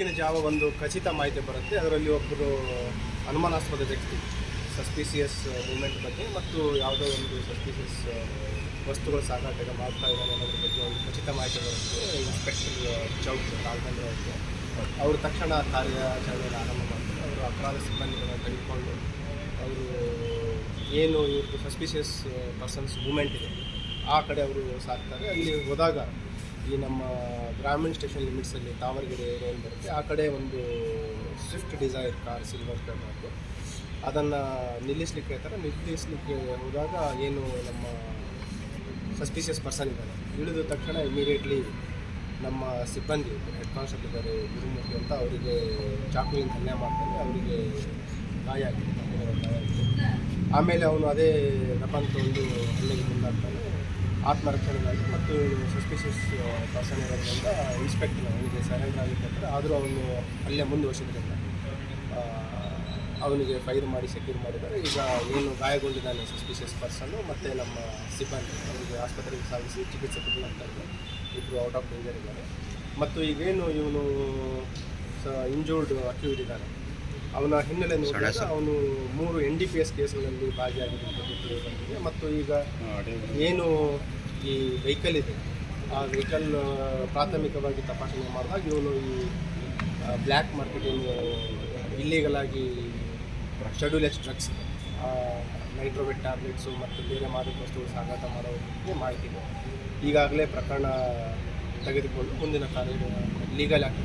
ಬೆಳಗಿನ ಜಾವ ಒಂದು ಖಚಿತ ಮಾಹಿತಿ ಬರುತ್ತೆ. ಅದರಲ್ಲಿ ಒಬ್ಬರು ಅನುಮಾನಾಸ್ಪದ ವ್ಯಕ್ತಿ, ಸಸ್ಪಿಸಿಯಸ್ ಮೂಮೆಂಟ್ ಬಗ್ಗೆ ಮತ್ತು ಯಾವುದೋ ಒಂದು ಸಸ್ಪಿಸಿಯಸ್ ವಸ್ತುಗಳ ಸಾಗಾಟ ಮಾಡ್ತಾ ಇದ್ದಾರೆ ಅನ್ನೋದ್ರ ಬಗ್ಗೆ ಒಂದು ಖಚಿತ ಮಾಹಿತಿ ಬರುತ್ತೆ. ಇನ್ಸ್ಪೆಕ್ಟರ್ ಚೌಕ್ ಕಾಲ್ಕಂಡ್ರೆ ಅವರಿಗೆ. ಅವರು ತಕ್ಷಣ ಕಾರ್ಯಾಚರಣೆಯನ್ನು ಆರಂಭ ಮಾಡ್ತಾರೆ. ಅವರು ಅಪರಾಧ ಸಿಬ್ಬಂದಿಗಳನ್ನು ತೆಗೆದುಕೊಂಡು ಅವರು ಏನು ಇವ್ರದ್ದು ಸಸ್ಪಿಷಿಯಸ್ ಪರ್ಸನ್ಸ್ ಮೂಮೆಂಟ್ ಇದೆ, ಆ ಕಡೆ ಅವರು ಸಾಕ್ತಾರೆ. ಅಲ್ಲಿ ಹೋದಾಗ ಈ ನಮ್ಮ ಗ್ರಾಮೀಣ ಸ್ಟೇಷನ್ ಲಿಮಿಟ್ಸಲ್ಲಿ ದಾವಣಗೆರೆ ಏನು ಬರುತ್ತೆ. ಆ ಕಡೆ ಒಂದು ಸ್ವಿಫ್ಟ್ ಡಿಸೈರ್ ಕಾರ್ ಸಿಲ್ವರ್ ಕಲರ್ದು ಅದನ್ನು ನಿಲ್ಲಿಸ್ಲಿಕ್ಕೆ ಹೇಳ್ತಾರೆ. ನಿಲ್ಲಿಸಲಿಕ್ಕೆ ಹೋದಾಗ ಏನು ನಮ್ಮ ಸಸ್ಪಿಷಿಯಸ್ ಪರ್ಸನ್ ಇದ್ದಾರೆ ಇಳಿದ ತಕ್ಷಣ ಇಮಿಡಿಯೇಟ್ಲಿ ನಮ್ಮ ಸಿಬ್ಬಂದಿ ಹೆಡ್ ಕಾನ್ಸ್ಟೇಬಲ್ ಇದ್ದಾರೆ, ಗುರುಮೂರ್ತಿ ಅಂತ ಅವರಿಗೆ ಚಾಕುವಿನ ಹಲ್ಲೆ ಮಾಡ್ತಾರೆ. ಅವರಿಗೆ ಗಾಯ ಆಗಿದೆ ಆಮೇಲೆ ಅವನು ಅದೇ ರಪನ್ ಒಂದು ಹಲ್ಲೆಗೆ ಮುಂದಾಗ್ತಾನೆ. ಆತ್ಮರಕ್ಷಣೆಗಾಗಿ ಮತ್ತು ಸಸ್ಪಿಷಿಯಸ್ ಪರ್ಸನ್ ಇರೋದ್ರಿಂದ ಇನ್ಸ್ಪೆಕ್ಟರ್ ಅವನಿಗೆ ಸರೆಂಡರ್ ಆಗಿರ್ತಾರೆ ಆದರೂ ಅವನು ಅಲ್ಲೇ ಮುಂದುವರಿಸಿದ್ರಿಂದ ಅವನಿಗೆ ಫೈರ್ ಮಾಡಿ ಸೆಕ್ಯೂರ್ ಮಾಡಿದ್ದಾರೆ. ಈಗ ಏನು ಗಾಯಗೊಂಡಿದ್ದಾನೆ ಸಸ್ಪಿಷಿಯಸ್ ಪರ್ಸನ್ನು ಮತ್ತು ನಮ್ಮ ಸಿಬ್ಬಂದಿ, ಅವರಿಗೆ ಆಸ್ಪತ್ರೆಗೆ ಸಾಗಿಸಿ ಚಿಕಿತ್ಸೆ ಕೊಡಲಾಗ್ತಾ ಇಬ್ಬರು ಔಟ್ ಆಫ್ ಡೇಂಜರ್ ಇದ್ದಾರೆ. ಮತ್ತು ಈಗೇನು ಇವನು, ಸ ಇಂಜೂರ್ಡ್ ಅಕ್ಯೂಡ್ ಇದ್ದಾನೆ. ಅವನ ಹಿನ್ನೆಲೆ ನೋಡಿದಾಗ ಅವನು ಮೂರು ಎನ್ ಡಿ ಪಿ ಎಸ್ ಕೇಸ್ಗಳಲ್ಲಿ ತಿಳಿದು ಬಂದಿದೆ ಮತ್ತು ಈಗ ಏನು ಈ ವೆಹಿಕಲ್ ಇದೆ ಆ ವೆಹಿಕಲ್ ಪ್ರಾಥಮಿಕವಾಗಿ ತಪಾಸಣೆ ಮಾಡಿದಾಗ ಇವನು ಈ ಬ್ಲ್ಯಾಕ್ ಮಾರ್ಕೆಟಿಂಗ್ ಇಲ್ಲೀಗಲ್ ಆಗಿ ಶೆಡ್ಯೂಲ್ ಎಸ್ ಡ್ರಗ್ಸ್ ನೈಟ್ರೋವೆಟ್ ಟ್ಯಾಬ್ಲೆಟ್ಸು ಮತ್ತು ಬೇರೆ ಮಾದಕ ವಸ್ತುಗಳು ಸಾಗಾಟ ಮಾಡೋ ಬಗ್ಗೆ ಮಾಹಿತಿ ಈಗಾಗಲೇ ಪ್ರಕರಣ ತೆಗೆದುಕೊಂಡು ಮುಂದಿನ ಕಾರ್ಯ ಲೀಗಲ್ ಆಗಿ